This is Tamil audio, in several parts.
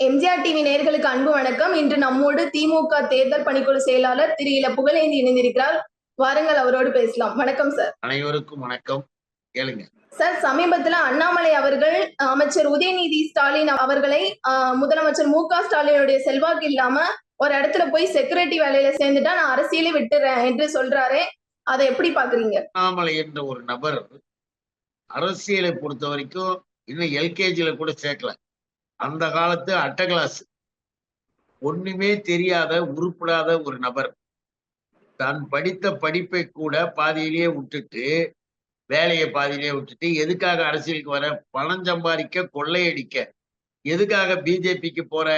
எம்ஜிஆர் டிவி நேயர்களுக்கு அன்பு வணக்கம். இன்று நம்மோடு திமுக தேர்தல் பணிக்குழு செயலாளர் திரு. இல புகழேந்தி இணைந்திருக்கிறார். வாருங்கள் அவரோடு பேசலாம். வணக்கம் சார் அனைவருக்கும் வணக்கம். கேளுங்க. சார் சமீபத்துல அண்ணாமலை அவர்கள் அமைச்சர் உதயநிதி ஸ்டாலின் அவர்களை முதலமைச்சர் மு க ஸ்டாலினுடைய செல்வாக்கு இல்லாம ஒரு இடத்துல போய் செக்யூரிட்டி வேலையில சேர்ந்துட்டா நான் அரசியலே விட்டுறேன் என்று சொல்றாரே. அதை எப்படி பாக்குறீங்க? அண்ணாமலை என்ற ஒரு நபர் அரசியலை பொறுத்த வரைக்கும் இன்னும் எல்கேஜில கூட சேர்க்கல. அந்த காலத்து அட்டகிளாஸ் ஒண்ணுமே தெரியாத உருப்படாத ஒரு நபர். தான் படித்த படிப்பை கூட பாதியிலேயே விட்டுட்டு வேலையை பாதியிலேயே விட்டுட்டு எதுக்காக அரசியலுக்கு வர? பணம் சம்பாதிக்க கொள்ளையடிக்க. எதுக்காக பிஜேபிக்கு போற?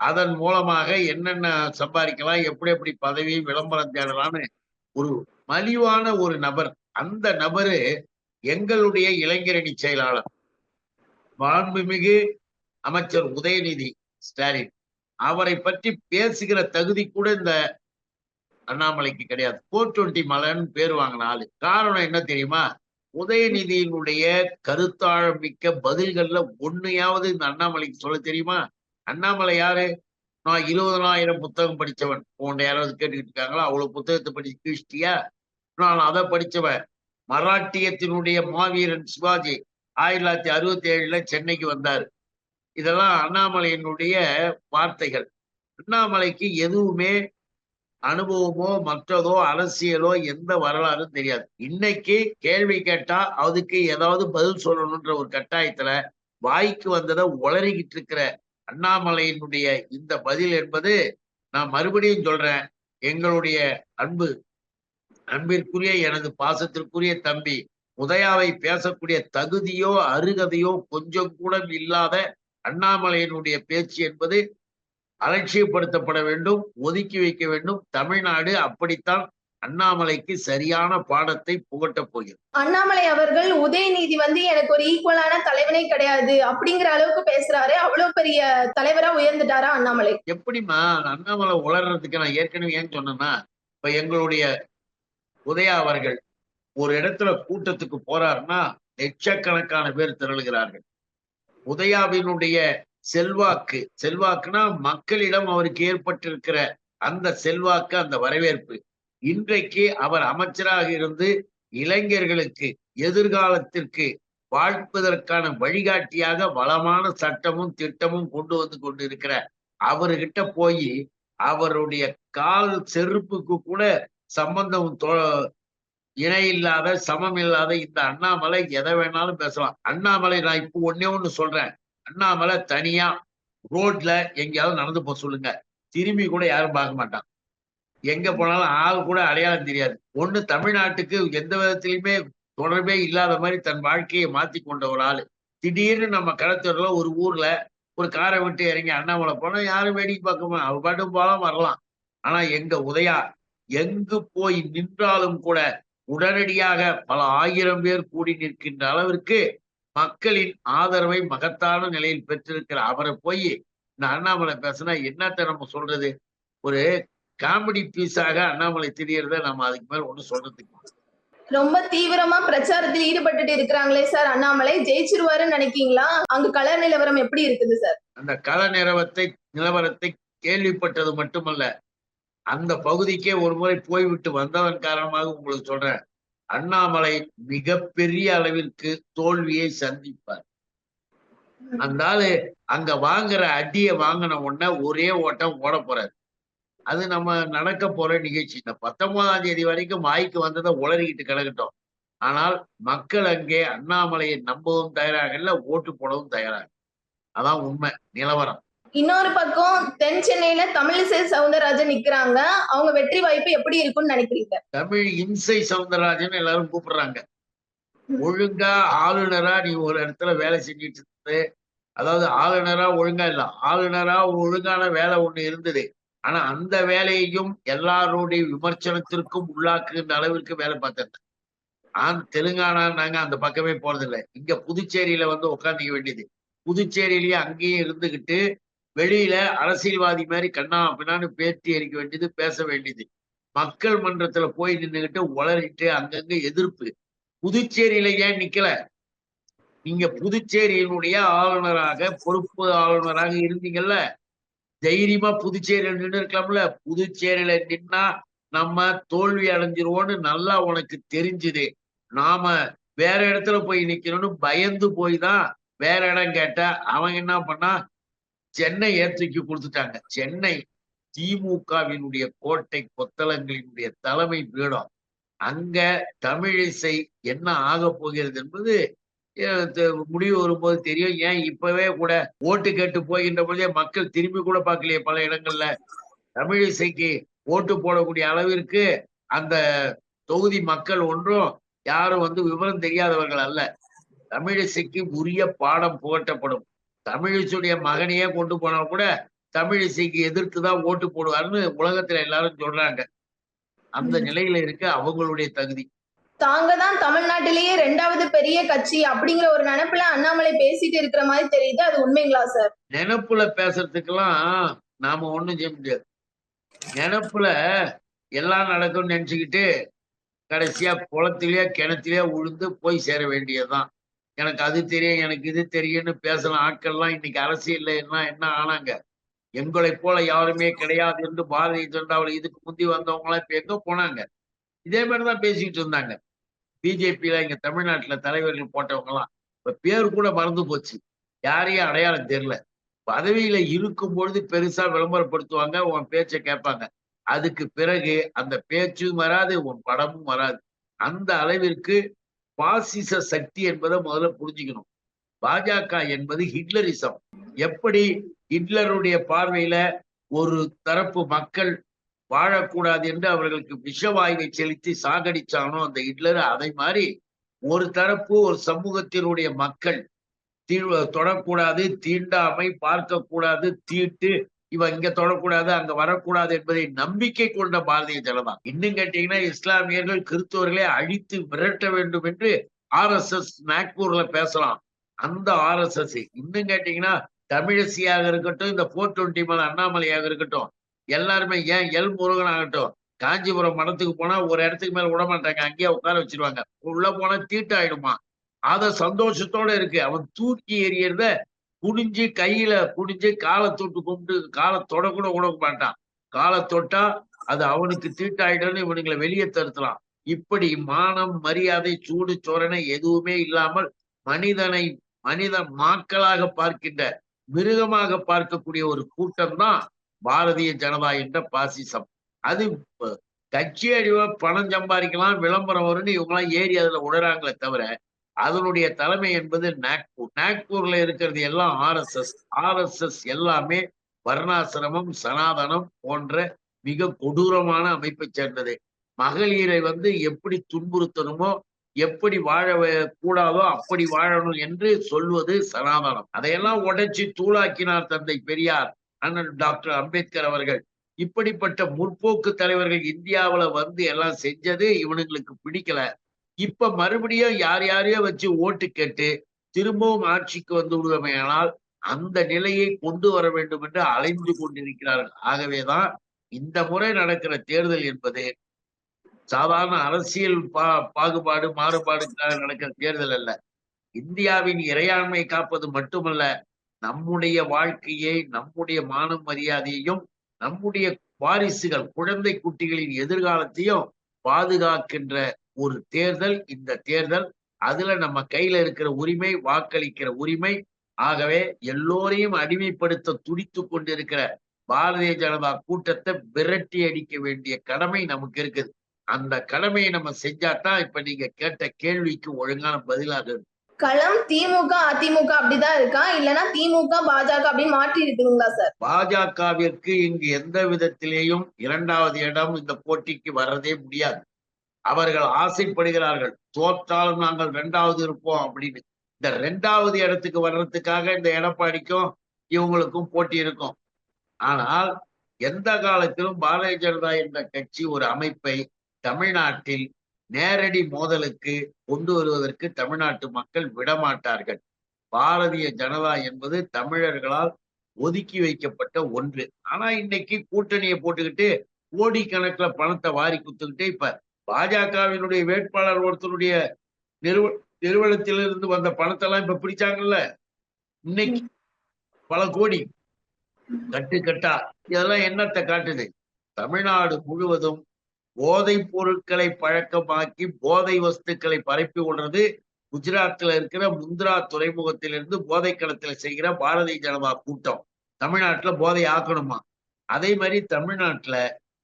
அதன் மூலமாக என்னென்ன சம்பாதிக்கலாம்? எப்படி எப்படி பதவி விளம்பரம் தேடலாம்னு ஒரு மலிவான ஒரு நபர். அந்த நபரு எங்களுடைய இளைஞரணி செயலாளர். மாண்புமிகு அமைச்சர் உதயநிதி ஸ்டாலின். அவரை பற்றி பேசுகிற தகுதி கூட இந்த அண்ணாமலைக்கு கிடையாது. போர் டுவெண்ட்டி மலன் பேர் வாங்கின ஆளு. காரணம் என்ன தெரியுமா? உதயநிதியினுடைய கருத்தாழம் மிக்க பதில்கள்ல ஒண்ணையாவது இந்த அண்ணாமலைக்கு சொல்ல தெரியுமா? அண்ணாமலை யாரு? நான் இருபதனாயிரம் புத்தகம் படிச்சவன். உன்னை யாராவது கேட்டுக்கிட்டு இருக்காங்களா? அவ்வளவு புத்தகத்தை படிச்சு கிழிச்சிட்டியா நான் அதை படிச்சவன். மராட்டியத்தினுடைய மாவீரன் சிவாஜி ஆயிரத்தி தொள்ளாயிரத்தி அறுபத்தி ஏழுல சென்னைக்கு வந்தார். இதெல்லாம் அண்ணாமலையினுடைய வார்த்தைகள். அண்ணாமலைக்கு எதுவுமே அனுபவமோ மற்றதோ அரசியலோ எந்த வரலாறும் தெரியாது. இன்னைக்கு கேள்வி கேட்டா அதுக்கு ஏதாவது பதில் சொல்லணும்ன்ற ஒரு கட்டாயத்துல வாய்க்கு வந்ததை உளறிக்கிட்டு இருக்கிற அண்ணாமலையினுடைய இந்த பதில் என்பது நான் மறுபடியும் சொல்றேன். எங்களுடைய அன்பு அன்பிற்குரிய எனது பாசத்திற்குரிய தம்பி உதயாவை பேசக்கூடிய தகுதியோ அருகதையோ கொஞ்சம் கூட இல்லாத அண்ணாமலையினுடைய பேச்சு என்பது அலட்சியப்படுத்தப்பட வேண்டும் ஒதுக்கி வைக்க வேண்டும். தமிழ்நாடு அப்படித்தான் அண்ணாமலைக்கு சரியான பாடத்தை புகட்டப் போகிறது. அண்ணாமலை அவர்கள் உதயநிதி வந்து எனக்கு ஒரு ஈக்குவலான தலைவனே கிடையாது அப்படிங்கிற அளவுக்கு பேசுறாரு. அவ்வளவு பெரிய தலைவரா உயர்ந்துட்டாரா அண்ணாமலை? எப்படிம்மா? அண்ணாமலை உளறதுக்கு நான் ஏற்கனவே ஏன் சொன்னேன்னா இப்ப எங்களுடைய உதயா அவர்கள் ஒரு இடத்துல கூட்டத்துக்கு போறாருன்னா லட்சக்கணக்கான பேர் திரளுகிறார்கள். உதயாவினுடைய செல்வாக்கு. செல்வாக்குனா மக்களிடம் அவருக்கு ஏற்பட்டிருக்கிற அந்த செல்வாக்கு அந்த வரவேற்பு. இன்றைக்கு அவர் அமைச்சராக இருந்து இளைஞர்களுக்கு எதிர்காலத்திற்கு வாழ்ப்பதற்கான வழிகாட்டியாக வளமான சட்டமும் திட்டமும் கொண்டு வந்து கொண்டிருக்கிற அவர்கிட்ட போய் அவருடைய கால் செருப்புக்கு கூட சம்பந்தம் தொ- இணை இல்லாத சமம் இல்லாத இந்த அண்ணாமலை எதை வேணாலும் பேசலாம். அண்ணாமலை நான் இப்போ ஒன்னே ஒன்று சொல்றேன். அண்ணாமலை தனியா ரோட்ல எங்கேயாவது நடந்து போக சொல்லுங்க. திரும்பி கூட யாரும் பார்க்க மாட்டான். எங்க போனாலும் ஆள் கூட அடையாளம் தெரியாது. ஒண்ணு தமிழ்நாட்டுக்கு எந்த விதத்திலுமே தொடர்பே இல்லாத மாதிரி தன் வாழ்க்கையை மாத்தி கொண்ட ஒரு ஆளு. திடீர்னு நம்ம கடத்தூர்ல ஒரு ஊர்ல ஒரு காரை விட்டு இறங்கி அண்ணாமலை போனா யாரும் வேடிக்கை பார்க்கமா அவ பாட்டும் போலாம் வரலாம். ஆனா எங்க உதயா எங்கு போய் நின்றாலும் கூட உடனடியாக பல ஆயிரம் பேர் கூடி நிற்கின்ற அளவிற்கு மக்களின் ஆதரவை மகத்தான நிலையில் பெற்றிருக்கிற அவரை போய் இந்த அண்ணாமலை பேசினா என்னத்த நம்ம சொல்றது? ஒரு காமெடி பீஸாக அண்ணாமலை தெரியறத நம்ம அதுக்கு மேல ஒண்ணும் சொல்றதுக்கு. ரொம்ப தீவிரமா பிரச்சாரத்தில் ஈடுபட்டுட்டு இருக்கிறாங்களே சார் அண்ணாமலை. ஜெயிச்சிருவாருன்னு நினைக்கீங்களா? அங்க கள நிலவரம் எப்படி இருக்குது சார்? அந்த கள நிலவரத்தை நிலவரத்தை கேள்விப்பட்டது மட்டுமல்ல அந்த பகுதிக்கே ஒரு முறை போய்விட்டு வந்ததன் காரணமாக உங்களுக்கு சொல்றேன். அண்ணாமலை மிகப்பெரிய அளவிற்கு தோல்வியை சந்திப்பார். அந்த ஆளு அங்க வாங்குற அடியை வாங்கின உடனே ஒரே ஓட்டம் ஓட போறாரு. அது நம்ம நடக்க போற நிகழ்ச்சி. இந்த பத்தொன்பதாம் தேதி வரைக்கும் வாய்க்கு வந்ததை உளறிக்கிட்டு கிடக்கட்டும். ஆனால் மக்கள் அங்கே அண்ணாமலையை நம்பவும் தயாராக இல்லை ஓட்டு போடவும் தயாராக. அதான் உண்மை நிலவரம். இன்னொரு பக்கம் தென் சென்னையில தமிழிசை சவுந்தரராஜன் நிக்கிறாங்க. அவங்க வெற்றி வாய்ப்பு எப்படி இருக்கும்னு நினைக்கிறீங்க? தமிழ் இம்சை சவுந்தரராஜன் எல்லாரும் கூப்பிடுறாங்க. ஒழுங்கா ஆளுநரா நீ ஒரு இடத்துல வேலை செஞ்சுட்டு இருந்தது அதாவது ஆளுநரா ஒழுங்கா இல்ல ஆளுநரா ஒழுங்கான வேலை ஒண்ணு இருந்தது. ஆனா அந்த வேலையையும் எல்லாருடைய விமர்சனத்திற்கும் உள்ளாக்குகின்ற அளவிற்கு வேலை பார்த்தேன் ஆன் தெலுங்கானா நாங்க அந்த பக்கமே போறதில்லை. இங்க புதுச்சேரியில வந்து உட்காந்துக்க வேண்டியது. புதுச்சேரியிலேயே அங்கேயும் இருந்துகிட்டு வெளியில அரசியல்வாதி மாதிரி கண்ணா பின்னான்னு பேட்டி அடிக்க வேண்டியது பேச வேண்டியது. மக்கள் மன்றத்துல போய் நின்னுகிட்டு உளறிட்டு அங்கங்க எதிர்ப்பு. புதுச்சேரியில ஏன் நிக்கல? நீங்க புதுச்சேரியினுடைய ஆளுநராக பொறுப்பு ஆளுநராக இருந்தீங்கல்ல? தைரியமா புதுச்சேரியில நின்று இருக்கலாம்ல. புதுச்சேரியில நின்னா நம்ம தோல்வி அடைஞ்சிருவோம்னு நல்லா உனக்கு தெரிஞ்சுது. நாம வேற இடத்துல போய் நிக்கணும்னு பயந்து போய் தான் வேற இடம் கேட்டா அவன் என்ன பண்ணா? சென்னை ஏற்றிக்கு கொடுத்துட்டாங்க. சென்னை திமுகவினுடைய கோட்டை கொத்தளங்களினுடைய தலைமை பீடம். அங்க தமிழிசை என்ன ஆக போகிறது என்பது முடிவு வரும்போது தெரியும். ஏன் இப்பவே கூட ஓட்டு கேட்டு போகின்ற பொழுதே மக்கள் திரும்பி கூட பார்க்கலையே பல இடங்கள்ல. தமிழிசைக்கு ஓட்டு போடக்கூடிய அளவிற்கு அந்த தொகுதி மக்கள் ஒன்றும் யாரும் வந்து விவரம் தெரியாதவர்கள் அல்ல. தமிழிசைக்கு உரிய பாடம் புகட்டப்படும். தமிழிசையுடைய மகனையே கொண்டு போனா கூட தமிழிசைக்கு எதிர்த்து தான் ஓட்டு போடுவாருன்னு உலகத்துல எல்லாரும் சொல்றாங்க. அந்த. நிலையில இருக்கு அவங்களுடைய தகுதி. தாங்க தான் தமிழ்நாட்டிலேயே ரெண்டாவது பெரிய கட்சி அப்படிங்கிற ஒரு நினைப்புல அண்ணாமலை பேசிட்டு இருக்கிற மாதிரி தெரியுது. அது உண்மைங்களா சார்? நினப்புல பேசுறதுக்கெல்லாம் நாம ஒண்ணும் செய்ய முடியாது. நினப்புல எல்லாம் நடக்கும்னு நினைச்சுக்கிட்டு கடைசியா குளத்திலேயே கிணத்திலேயே உழுந்து போய் சேர வேண்டியதுதான். எனக்கு அது தெரியும் எனக்கு இது தெரியும்னு பேசின ஆட்கள்லாம் இன்னைக்கு அரசியல்ல என்ன என்ன ஆனாங்க? எங்களை போல யாருமே கிடையாது என்று பாரதிய ஜனதாவில் இதுக்கு முந்தி வந்தவங்களாம் இப்ப எங்க போனாங்க? இதே மாதிரிதான் பேசிக்கிட்டு இருந்தாங்க. பிஜேபியில இங்க தமிழ்நாட்டுல தலைவர்கள் போட்டவங்க எல்லாம் இப்ப பேர் கூட மறந்து போச்சு. யாரையும் அடையாளம் தெரியல. பதவியில இருக்கும் பொழுது பெருசா விளம்பரப்படுத்துவாங்க உன் பேச்சை கேட்பாங்க. அதுக்கு பிறகு அந்த பேச்சும் வராது உன் படமும் வராது. அந்த அளவிற்கு பாசிச சக்தி என்பதை முதல்ல புரிஞ்சுக்கணும். பாஜக என்பது ஹிட்லரிசம். எப்படி ஹிட்லருடைய பார்வையில ஒரு தரப்பு மக்கள் வாழக்கூடாது என்று அவர்களுக்கு விஷவாயுவை செலுத்தி சாகடிச்சானோ அந்த ஹிட்லர் அதை மாதிரி ஒரு தரப்பு ஒரு சமூகத்தினுடைய மக்கள் தீ தொடக்கூடாது தீண்டாமை பார்க்கக்கூடாது தீட்டு இவன் இங்க தொடக்கூடாது அங்க வரக்கூடாது என்பதை நம்பிக்கை கொண்ட பாரதிய ஜனதா. இன்னும் கேட்டீங்கன்னா இஸ்லாமியர்கள் கிறிஸ்தவர்களை அழித்து விரட்ட வேண்டும் என்று ஆர் எஸ் எஸ் நாக்பூர்ல பேசலாம். அந்த ஆர் எஸ் எஸ் இன்னும் கேட்டீங்கன்னா தமிழிசையாக இருக்கட்டும் இந்த போர் டுவெண்ட்டி மேல அண்ணாமலையாக இருக்கட்டும் எல்லாருமே ஏன் எல் முருகன் ஆகட்டும் காஞ்சிபுரம் மடத்துக்கு போனா ஒரு இடத்துக்கு மேல விட மாட்டாங்க அங்கேயே உட்கார வச்சிருவாங்க. உள்ள போனா தீட்டாயிடுமா. அத சந்தோஷத்தோட இருக்கு. அவன் தூக்கி எறியறத குனிஞ்சு கையில குனிஞ்சு காலை தொட்டு கும்பிட்டு காலை தொட கூட உடக்க மாட்டான். காலை தொட்டா அது அவனுக்கு தீட்டாயிடும்னு இவனுங்களை வெளியே தருத்தலாம் இப்படி மானம் மரியாதை சூடு சோரணை எதுவுமே இல்லாமல் மனிதனை மனிதன் மாக்களாக பார்க்கின்ற மிருகமாக பார்க்கக்கூடிய ஒரு கூட்டம் தான் பாரதிய ஜனதா என்ற பாசிசம். அது கட்சி அடிவ பணம் சம்பாதிக்கலாம் விளம்பரம் வரும்னு இவங்கெல்லாம் ஏறி அதுல உணராங்களே தவிர அதனுடைய தலைமை என்பது நாக்பூர் நாக்பூர்ல இருக்கிறது எல்லாம் ஆர்எஸ்எஸ் ஆர்எஸ்எஸ் எல்லாமே வர்ணாசிரமம் சனாதனம் போன்ற மிக கொடூரமான அமைப்பை சேர்ந்தது. மகளிரை வந்து எப்படி துன்புறுத்தணுமோ எப்படி வாழ கூடாதோ அப்படி வாழணும் என்று சொல்வது சனாதனம். அதையெல்லாம் உடைச்சி தூளாக்கினார் தந்தை பெரியார் அண்ணன் டாக்டர் அம்பேத்கர் அவர்கள். இப்படிப்பட்ட முற்போக்கு தலைவர்கள் இந்தியாவில் வந்து எல்லாம் செஞ்சது இவனுங்களுக்கு பிடிக்கல. இப்ப மறுபடியும் யார் யாரையோ வச்சு ஓட்டு கேட்டு திரும்பவும் ஆட்சிக்கு வந்து விடுவமையானால் அந்த நிலையை கொண்டு வர வேண்டும் என்று அலைந்து கொண்டிருக்கிறார்கள். ஆகவேதான் இந்த முறை நடக்கிற தேர்தல் என்பது சாதாரண அரசியல் பா பாகுபாடு மாறுபாடுக்காக நடக்கிற தேர்தல் அல்ல. இந்தியாவின் இறையாண்மை காப்பது மட்டுமல்ல நம்முடைய வாழ்க்கையை நம்முடைய மான மரியாதையையும் நம்முடைய வாரிசுகள் குழந்தை குட்டிகளின் எதிர்காலத்தையும் பாதுகாக்கின்ற ஒரு தேர்தல் இந்த தேர்தல் அதுல நம்ம கையில இருக்கிற உரிமை வாக்களிக்கிற உரிமை ஆகவே எல்லோரையும் அடிமைப்படுத்த துடித்து கொண்டிருக்கிற பாரதிய ஜனதா கூட்டத்தை விரட்டி அடிக்க வேண்டிய கடமை நமக்கு இருக்குது. அந்த கடமையை நம்ம செஞ்சாதான் இப்ப நீங்க கேட்ட கேள்விக்கு ஒழுங்கான பதிலாக. களம் திமுக அதிமுக அப்படிதான் இருக்கா? இல்லனா திமுக பாஜக அப்படின்னு மாற்றி இருக்குதுங்களா சார்? பாஜகவிற்கு இங்கு எந்த விதத்திலேயும் இரண்டாவது இடம் இந்த போட்டிக்கு வர்றதே முடியாது. அவர்கள் ஆசைப்படுகிறார்கள். தோற்றாலும் நாங்கள் ரெண்டாவது இருப்போம் அப்படின்னு. இந்த ரெண்டாவது இடத்துக்கு வர்றதுக்காக இந்த எடப்பாடிக்கும் இவங்களுக்கும் போட்டி இருக்கும். ஆனால் எந்த காலத்திலும் பாரதிய ஜனதா என்ற கட்சி ஒரு அமைப்பை தமிழ்நாட்டில் நேரடி மோதலுக்கு கொண்டு வருவதற்கு தமிழ்நாட்டு மக்கள் விடமாட்டார்கள். பாரதிய ஜனதா என்பது தமிழர்களால் ஒதுக்கி வைக்கப்பட்ட ஒன்று. ஆனா இன்னைக்கு கூட்டணியை போட்டுக்கிட்டு கோடிக்கணக்கில் பணத்தை வாரி குத்துக்கிட்டு இப்ப பாஜகவினுடைய வேட்பாளர் ஒருத்தருடைய நிறுவ நிறுவனத்திலிருந்து வந்த பணத்தை எல்லாம் இப்ப பிடிச்சாங்கல்ல இன்னைக்கு பல கோடி. கட்டு கட்டா இதெல்லாம் என்னத்தை காட்டுது? தமிழ்நாடு முழுவதும் போதைப் பொருட்களை பழக்கமாக்கி போதை வஸ்துக்களை பரப்பி விடுறது குஜராத்ல இருக்கிற முந்திரா துறைமுகத்திலிருந்து போதை களத்துல செய்கிற பாரதிய ஜனதா கூட்டம். தமிழ்நாட்டுல போதை ஆக்கணுமா? அதே மாதிரி தமிழ்நாட்டுல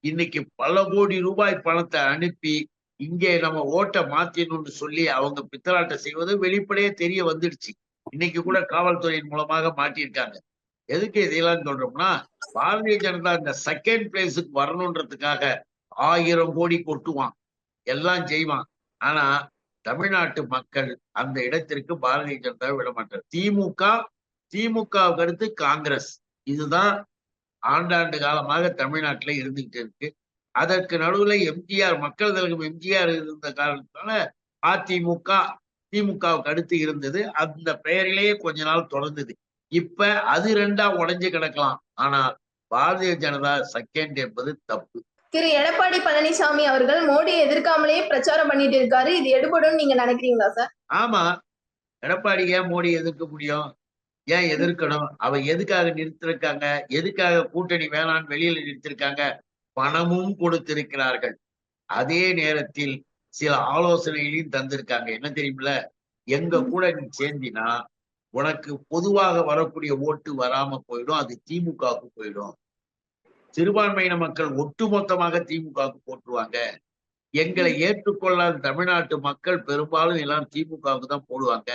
இன்னைக்கு பல கோடி ரூபாய் பணத்தை அனுப்பி இங்கே நம்ம ஓட்டை மாத்திடணும்னு சொல்லி அவங்க பித்தலாட்டம் செய்வது வெளிப்படையே தெரிய வந்துடுச்சு. இன்னைக்கு கூட காவல்துறையின் மூலமாக மாட்டியிருக்காங்க. எதுக்கு இதையெல்லாம் சொல்றோம்னா பாரதிய ஜனதா இந்த செகண்ட் பிளேஸுக்கு வரணுன்றதுக்காக ஆயிரம் கோடி கொட்டுவான். எல்லாம் செய்வான். ஆனா தமிழ்நாட்டு மக்கள் அந்த இடத்திற்கு பாரதிய ஜனதா விட மாட்டார். திமுக திமுக கருத்து காங்கிரஸ். இதுதான் ஆண்டாண்டு காலமாக தமிழ்நாட்டுல இருந்துகிட்டு இருக்கு. அதற்கு நடுவுல எம்ஜிஆர் மக்கள் தலைவர் எம்ஜிஆர் இருந்த காரணத்தால அதிமுக திமுகவுக்கு அடுத்து இருந்தது. அந்த பெயரிலேயே கொஞ்ச நாள் தொடர்ந்தது. இப்ப அது ரெண்டா உடைஞ்சு கிடக்கலாம். ஆனால் பாரதிய ஜனதா செகண்ட் என்பது தப்பு. திரு எடப்பாடி பழனிசாமி அவர்கள் மோடியை எதிர்க்காமலே பிரச்சாரம் பண்ணிட்டு இருக்காரு. இது எடுபடும் நீங்க நினைக்கிறீங்களா சார்? ஆமா. எடப்பாடி ஏன் மோடி எதிர்க்க முடியும்? ஏன் எதிர்க்கணும்? அவ எதுக்காக நிறுத்திருக்காங்க? எதுக்காக கூட்டணி வேணான்னு வெளியில நிறுத்திருக்காங்க? பணமும் கொடுத்திருக்கிறார்கள். அதே நேரத்தில் சில ஆலோசனைகளையும் தந்திருக்காங்க. என்ன தெரியுமில எங்க கூட நீ சேர்ந்தினா உனக்கு பொதுவாக வரக்கூடிய ஓட்டு வராம போயிடும். அது திமுகவுக்கு போயிடும். சிறுபான்மையின மக்கள் ஒட்டுமொத்தமாக திமுகவுக்கு போட்டுருவாங்க. எங்களை ஏற்றுக்கொள்ளாத தமிழ்நாட்டு மக்கள் பெரும்பாலும் எல்லாம் திமுகவுக்கு தான் போடுவாங்க.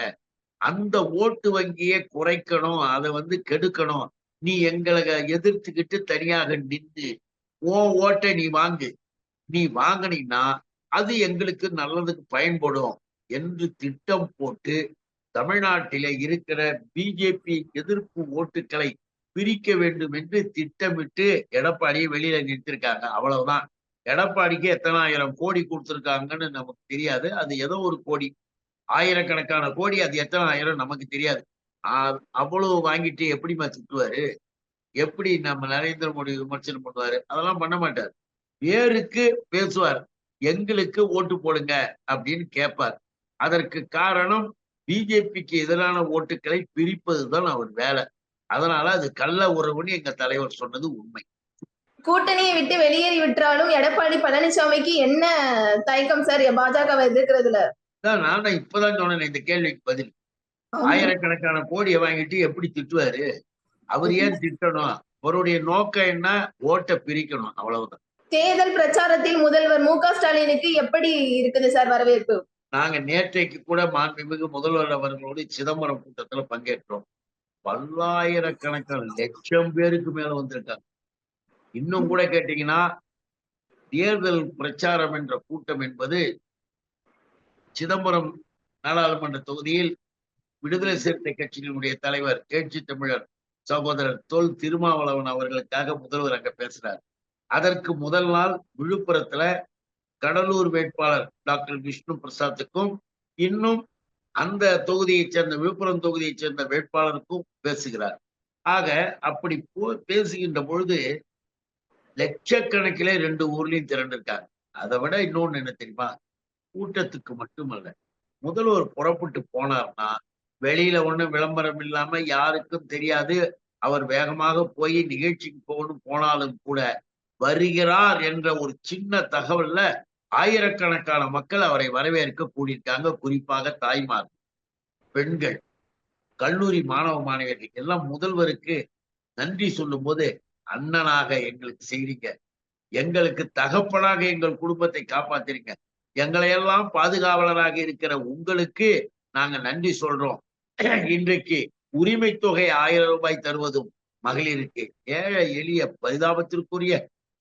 அந்த ஓட்டு வங்கியை குறைக்கணும் அதை வந்து கெடுக்கணும். நீ எங்களை எதிர்த்துக்கிட்டு தனியாக நின்று ஓ ஓட்டை நீ வாங்கு. நீ வாங்கினீங்கன்னா அது எங்களுக்கு நல்லதுக்கு பயன்படும் என்று திட்டம் போட்டு தமிழ்நாட்டில இருக்கிற பிஜேபி எதிர்ப்பு ஓட்டுகளை பிரிக்க வேண்டும் என்று திட்டமிட்டு எடப்பாடியை வெளியில நிறுத்திருக்காங்க. அவ்வளவுதான். எடப்பாடிக்கு எத்தனாயிரம் கோடி கொடுத்திருக்காங்கன்னு நமக்கு தெரியாது. அது ஏதோ ஒரு கோடி. ஆயிரக்கணக்கான கோடி அது எத்தனை ஆயிரம் நமக்கு தெரியாது. அவ்வளவு வாங்கிட்டு எப்படிம்மா திட்டுவாரு? எப்படி நம்ம நரேந்திர மோடி விமர்சனம் பண்ணுவாரு? அதெல்லாம் பண்ண மாட்டார். பேருக்கு பேசுவார். எங்களுக்கு ஓட்டு போடுங்க அப்படின்னு கேட்பார் அதற்கு காரணம் பிஜேபிக்கு எதிரான ஓட்டுக்களை பிரிப்பதுதான் அவர் வேலை. அதனால அது கள்ள உறவுன்னு எங்க தலைவர் சொன்னது உண்மை. கூட்டணியை விட்டு வெளியேறி விட்டாலும் எடப்பாடி பழனிசாமிக்கு என்ன தயக்கம் சார்? பாஜகவை எதிர்க்கிறதுல. தான் நான் இப்பதான் சொன்னேன் இந்த கேள்விக்கு பதில். ஆயிரக்கணக்கான கோடியை வாங்கிட்டு எப்படி திட்டுவாரு? அவர் ஏன் திட்டணும்? அவருடைய நோக்கம் என்ன? ஓட்டை பிரிக்கணும் அவ்வளவுதான். தேர்தல் பிரச்சாரத்தில் முதல்வர் மு க ஸ்டாலினுக்கு எப்படி இருக்குது சார் வரவேற்பு? நாங்க நேற்றைக்கு கூட மாண்புமிகு முதல்வர் அவர்களோடு சிதம்பரம் கூட்டத்துல பங்கேற்றோம். பல்லாயிரக்கணக்கான லட்சம் பேருக்கு மேல வந்திருக்காங்க. இன்னும் கூட கேட்டீங்கன்னா தேர்தல் பிரச்சாரம் என்ற கூட்டம் என்பது சிதம்பரம் நாடாளுமன்ற தொகுதியில் விடுதலை சிறுத்தை கட்சியினுடைய தலைவர் கேட்சி தமிழர் சகோதரர் தொல் திருமாவளவன் அவர்களுக்காக முதல்வர் அங்க பேசுறார். அதற்கு முதல் நாள் விழுப்புரத்துல கடலூர் வேட்பாளர் டாக்டர் விஷ்ணு பிரசாத்துக்கும் இன்னும் அந்த தொகுதியைச் சேர்ந்த விழுப்புரம் தொகுதியைச் சேர்ந்த வேட்பாளருக்கும் பேசுகிறார். ஆக அப்படி போ பேசுகின்ற பொழுது லட்சக்கணக்கிலே ரெண்டு ஊர்லயும் திரண்டிருக்காங்க. அதை விட இன்னொன்னு என்ன தெரியுமா? கூட்டத்துக்கு மட்டுமல்ல. முதல்வர் புறப்பட்டு போனார்னா வெளியில ஒண்ணும் விளம்பரம் இல்லாம யாருக்கும் தெரியாது. அவர் வேகமாக போய் நிகழ்ச்சிக்கு போகணும் போனாலும் கூட வருகிறார் என்ற ஒரு சின்ன தகவல்ல ஆயிரக்கணக்கான மக்கள் அவரை வரவேற்க கூடியிருக்காங்க. குறிப்பாக தாய்மார் பெண்கள் கல்லூரி மாணவ மாணவியர்கள். எல்லாம் முதல்வருக்கு நன்றி சொல்லும் போது அண்ணனாக எங்களுக்கு செய்றீங்க. எங்களுக்கு தகப்பனாக எங்கள் குடும்பத்தை காப்பாத்திருங்க எங்களையெல்லாம் பாதுகாவலராக இருக்கிற உங்களுக்கு நாங்க நன்றி சொல்றோம். இன்றைக்கு உரிமை தொகை ஆயிரம் ரூபாய் தருவதும் மகளிருக்கு. ஏழை எளிய பரிதாபத்திற்குரிய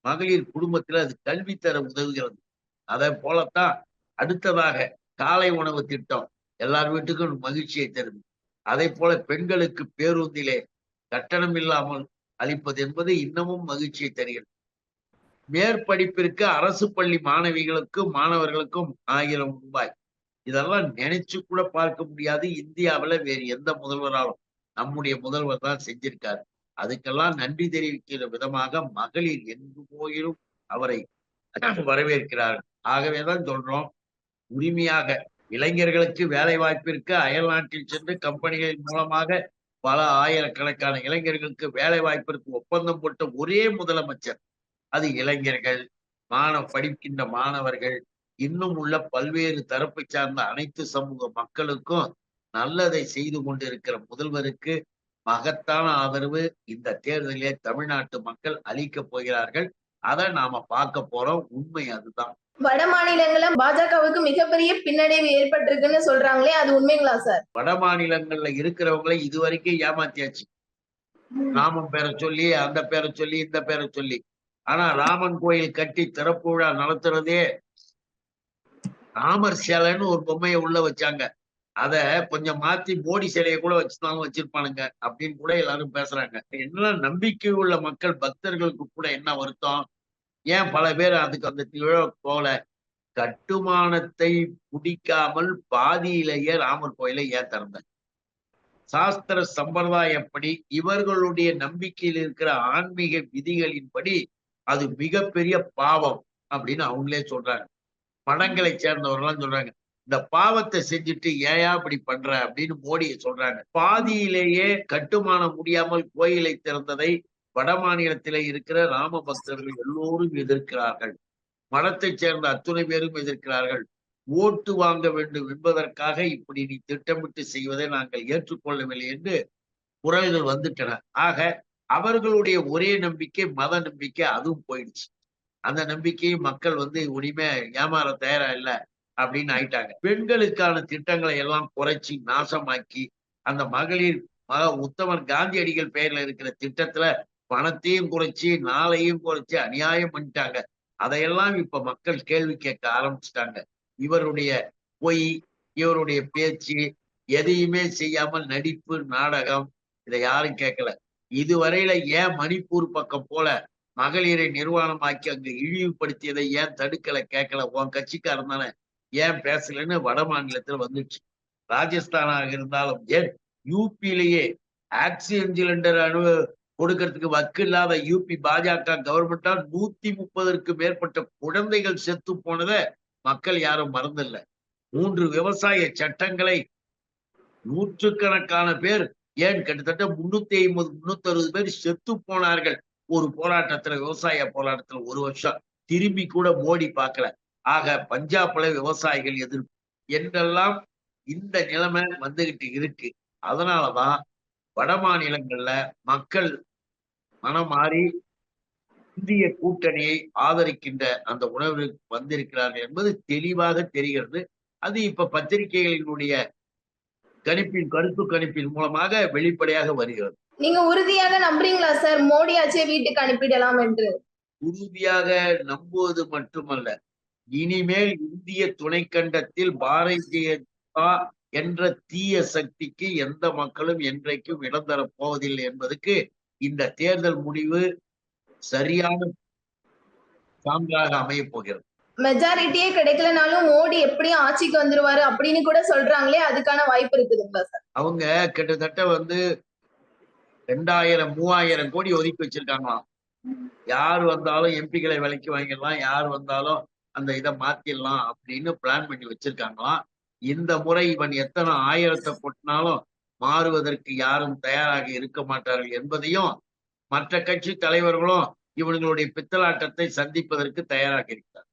மகளிர் குடும்பத்தில் அது கல்வி தர உதவுகிறது. அதை போலத்தான் அடுத்ததாக காலை உணவு திட்டம். எல்லார் வீட்டுக்கும் மகிழ்ச்சியை தரும். அதை போல பெண்களுக்கு பேருந்திலே கட்டணம் இல்லாமல் அளிப்பது என்பது இன்னமும் மகிழ்ச்சியை தருகிறது. மேற்படிப்பிற்கு அரசு பள்ளி மாணவிகளுக்கும் மாணவர்களுக்கும் ஆயிரம் ரூபாய். இதெல்லாம் நினைச்சு கூட பார்க்க முடியாது. இந்தியாவில வேறு எந்த முதல்வராலும் நம்முடைய முதல்வர் தான் செஞ்சிருக்காரு. அதுக்கெல்லாம் நன்றி தெரிவிக்கிற விதமாக மகளிர் எங்கு போயிலும் அவரை வரவேற்கிறார்கள் ஆகவேதான் சொல்றோம் உரிமையாக இளைஞர்களுக்கு வேலை வாய்ப்பிற்கு அயல் நாட்டில் சென்று கம்பெனிகளின் மூலமாக பல ஆயிரக்கணக்கான இளைஞர்களுக்கு வேலை வாய்ப்பிற்கு ஒப்பந்தம் போட்ட ஒரே முதலமைச்சர் அது இளைஞர்கள் மாணவ படிக்கின்ற மாணவர்கள் இன்னும் உள்ள பல்வேறு தரப்பை சார்ந்த அனைத்து சமூக மக்களுக்கும் நல்லதை செய்து கொண்டிருக்கிற முதல்வருக்கு மகத்தான ஆதரவு. இந்த தேர்தலிலே தமிழ்நாட்டு மக்கள் அளிக்கப் போகிறார்கள். அதை நாம பார்க்க போறோம். உண்மை அதுதான். வட மாநிலங்கள்ல பாஜகவுக்கு மிகப்பெரிய பின்னடைவு ஏற்பட்டிருக்குன்னு சொல்றாங்களே அது உண்மைங்களா சார்? வட மாநிலங்கள்ல இருக்கிறவங்களை இதுவரைக்கும் ஏமாத்தியாச்சு. ராமன் பேரை சொல்லி அந்த பேரை சொல்லி இந்த பேரை சொல்லி. ஆனா ராமன் கோயில் கட்டி திறப்பு விழா நடத்துறதே ராமர் சிலைன்னு ஒரு பொம்மையை உள்ள வச்சாங்க. அத கொஞ்சம் மாத்தி மோடி சிலையை கூட வச்சுதான் வச்சிருப்பானுங்க அப்படின்னு கூட எல்லாரும் பேசுறாங்க. என்ன நம்பிக்கை உள்ள மக்கள் பக்தர்களுக்கு கூட என்ன வருத்தம்? ஏன் பல பேர் அதுக்கு அந்த விழா போல கட்டுமானத்தை பிடிக்காமல் பாதியிலேயே ராமர் கோயிலை ஏன் திறந்தாங்க சாஸ்திர சம்பிரதாயப்படி இவர்களுடைய நம்பிக்கையில் இருக்கிற ஆன்மீக விதிகளின்படி அது மிகப்பெரிய பாவம் அப்படின்னு அவங்களே சொல்றாங்க. மடங்களை சேர்ந்தவர்கள்லாம் சொல்றாங்க. இந்த பாவத்தை செஞ்சுட்டு ஏயா இப்படி பண்ற அப்படின்னு மோடியை சொல்றாங்க. பாதியிலேயே கட்டுமானம் முடியாமல் கோயிலை திறந்ததை வட மாநிலத்தில இருக்கிற ராம பக்தர்கள் எல்லோரும் எதிர்க்கிறார்கள். மடத்தைச் சேர்ந்த அத்துணை பேரும் எதிர்க்கிறார்கள். ஓட்டு வாங்க வேண்டும் என்பதற்காக இப்படி நீ திட்டமிட்டு செய்வதை நாங்கள் ஏற்றுக்கொள்ளவில்லை என்று குரல்கள் வந்துட்டன. ஆக அவர்களுடைய ஒரே நம்பிக்கை மத நம்பிக்கை அதுவும் போயிடுச்சு. அந்த நம்பிக்கையை மக்கள் வந்து இனிமே ஏமாற தயாரா இல்ல அப்படின்னு ஆயிட்டாங்க. பெண்களுக்கான திட்டங்களை எல்லாம் குறைச்சி நாசமாக்கி அந்த மகளிர் மக உத்தமர் காந்தியடிகள் பெயர்ல இருக்கிற திட்டத்துல பணத்தையும் குறைச்சி நாளையும் குறைச்சி அநியாயம் பண்ணிட்டாங்க. அதையெல்லாம் இப்ப மக்கள் கேள்வி கேட்க ஆரம்பிச்சிட்டாங்க. இவருடைய பொய் இவருடைய பேச்சு எதையுமே செய்யாமல் நடிப்பு நாடகம் இதை யாரும் கேட்கல. இதுவரையில ஏன் மணிப்பூர் பக்கம் போல மகளிரை நிர்வாணமாக்கி அங்கு இழிவுபடுத்தியதை ஏன் தடுக்கல கேட்கல? உன் கட்சிக்காரன் தானே. ஏன் பேசலன்னு வட மாநிலத்துல வந்துச்சு. ராஜஸ்தானாக இருந்தாலும் ஏன் யூபியிலேயே ஆக்சிஜன் சிலிண்டர் அணு கொடுக்கறதுக்கு வக்கு இல்லாத யூபி பாஜக கவர்மெண்டால் நூத்தி முப்பதற்கு மேற்பட்ட குழந்தைகள் செத்து போனதை மக்கள் யாரும் மறந்தில்லை. மூன்று விவசாய சட்டங்களை நூற்றுக்கணக்கான பேர் ஏன் கிட்டத்தட்ட முன்னூத்தி ஐம்பது முன்னூத்தி அறுபது பேர் செத்து போனார்கள். ஒரு போராட்டத்துல விவசாய போராட்டத்துல ஒரு வருஷம். திரும்பி கூட மோடி பார்க்கல. ஆக பஞ்சாப்ல விவசாயிகள் எதிர்ப்பு. என்றெல்லாம் இந்த நிலைமை வந்துகிட்டு இருக்கு. அதனாலதான் வட மாநிலங்கள்ல மக்கள் மனம் மாறி இந்திய கூட்டணியை ஆதரிக்கின்ற அந்த உணர்வு வந்திருக்கிறார்கள் என்பது தெளிவாக தெரிகிறது. அது இப்ப பத்திரிகைகளினுடைய கணிப்பின் கருத்து கணிப்பின் மூலமாக வெளிப்படையாக வருகிறது. நீங்க உறுதியாக நம்புறீங்களா சார் மோடி ஆட்சியை வீட்டுக்கு அனுப்பிடலாம் என்று. உறுதியாக நம்புவது மட்டுமல்ல. இனிமேல் இந்திய துணைக்கண்டத்தில் பாரதிய ஜனதா என்ற தீய சக்திக்கு எந்த மக்களும் என்றைக்கும் இடம் தரப் போவதில்லை என்பதற்கு இந்த தேர்தல் முடிவு சரியான சான்றாக அமையப் போகிறது. மெஜாரிட்டியே கிடைக்கலனாலும் மோடி எப்படியும் ஆட்சிக்கு வந்துருவாரு அப்படின்னு கூட சொல்றாங்களே அதுக்கான வாய்ப்பு இருக்குதுங்களா சார்? அவங்க கிட்டத்தட்ட வந்து ரெண்டாயிரம் மூவாயிரம் கோடி ஒதுக்கி வச்சிருக்காங்களாம். யார் வந்தாலும் எம்பிக்களை விலைக்கு வாங்கிடலாம் யார் வந்தாலும் அந்த இதை மாத்திடலாம் அப்படின்னு பிளான் பண்ணி வச்சிருக்காங்களாம். இந்த முறை இவன் எத்தனை ஆயிரத்தை கொட்டினாலும் மாறுவதற்கு யாரும் தயாராக இருக்க மாட்டார்கள் என்பதையும் மற்ற கட்சி தலைவர்களும் இவங்களுடைய பித்தலாட்டத்தை சந்திப்பதற்கு தயாராக இருக்கிறார்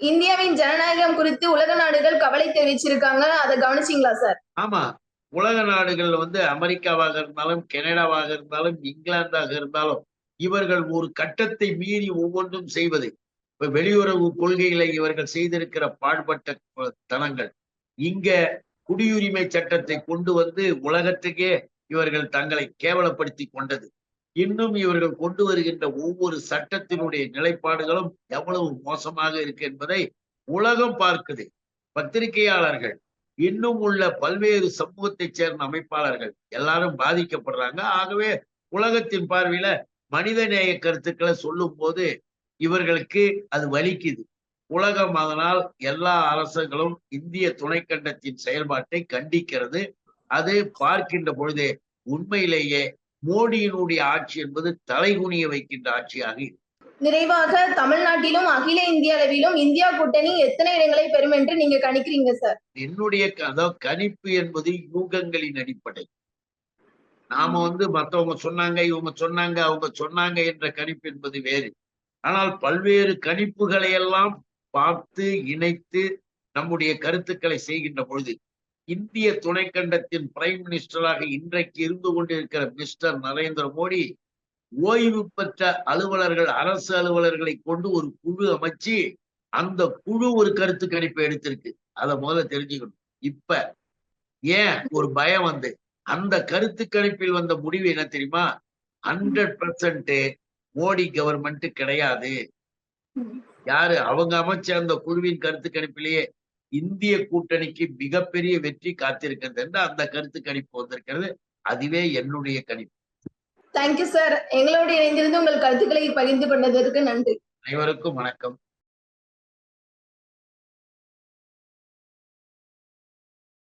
இந்தியாவின் ஜனநாயகம் குறித்து உலக நாடுகள் கவலை தெரிவிச்சிருக்காங்க. அதை கவனிச்சிங்களா சார் ஆமா. உலக நாடுகள் வந்து அமெரிக்காவாக இருந்தாலும் கனடாவாக இருந்தாலும் இங்கிலாந்தாக இருந்தாலும் இவர்கள் ஒரு கட்டத்தை மீறி ஒவ்வொன்றும் செய்வது. இப்ப வெளியுறவு கொள்கைகளை இவர்கள் செய்திருக்கிற பாடுபட்ட தனங்கள் இங்க குடியுரிமை சட்டத்தை கொண்டு வந்து உலகத்துக்கே இவர்கள் தங்களை கேவலப்படுத்தி கொண்டது. இன்னும் இவர்கள் கொண்டு வருகின்ற ஒவ்வொரு சட்டத்தினுடைய நிலைப்பாடுகளும் எவ்வளவு மோசமாக இருக்கு என்பதை உலகம் பார்க்குது. பத்திரிகையாளர்கள் இன்னும் உள்ள பல்வேறு சமூகத்தைச் சேர்ந்த அமைப்பாளர்கள் எல்லாரும் பாதிக்கப்படுறாங்க. ஆகவே உலகத்தின் பார்வையில மனிதநேய கருத்துக்களை சொல்லும் போது இவர்களுக்கு அது வலிக்குது. உலகம் அதனால் எல்லா அரசுகளும் இந்திய துணைக்கண்டத்தின் செயல்பாட்டை கண்டிக்கிறது. அது பார்க்கின்ற பொழுது உண்மையிலேயே மோடியினுடைய ஆட்சி என்பது தலைகுனிய வைக்கின்ற ஆட்சியாக. நிறைவாக தமிழ்நாட்டிலும் அகில இந்திய அளவிலும் இந்தியா கூட்டணி எத்தனை இடங்களை பெறும் என்று நீங்க கணிக்கிறீங்க சார்? என்னுடைய அதாவது கணிப்பு என்பது யூகங்களின் அடிப்படை. நாம வந்து மத்தவங்க சொன்னாங்க இவங்க சொன்னாங்க அவங்க சொன்னாங்க என்ற கணிப்பு என்பது வேறு. ஆனால் பல்வேறு கணிப்புகளை எல்லாம் பார்த்து இணைத்து நம்முடைய கருத்துக்களை செய்கின்ற பொழுது இந்திய துணைக்கண்டத்தின் பிரைம் மினிஸ்டராக இன்றைக்கு இருந்து கொண்டிருக்கிற மிஸ்டர் நரேந்திர மோடி ஓய்வு பெற்ற அலுவலர்கள் அரசு அலுவலர்களை கொண்டு ஒரு குழு அமைச்சு அந்த குழு ஒரு கருத்து கணிப்பை எடுத்திருக்கு. அதை முதல்ல தெரிஞ்சுக்கணும். இப்ப ஏன் ஒரு பயம் வந்து? அந்த கருத்து கணிப்பில் வந்த முடிவு என்ன தெரியுமா? ஹண்ட்ரட் பர்சன்ட் மோடி கவர்மெண்ட் கிடையாது. யாரு? அவங்க அமைச்ச அந்த குழுவின் கருத்து கணிப்பிலேயே இந்திய கூட்டணிக்கு மிகப்பெரிய வெற்றி காத்திருக்கிறது என்று அந்த கருத்து கணிப்பு வந்திருக்கிறது. அதுவே என்னுடைய கணிப்பு. தேங்க்யூ சார் எங்களோடு இணைந்திருந்து உங்கள் கருத்துக்களை பகிர்ந்து கொண்டதற்கு நன்றி. அனைவருக்கும் வணக்கம்.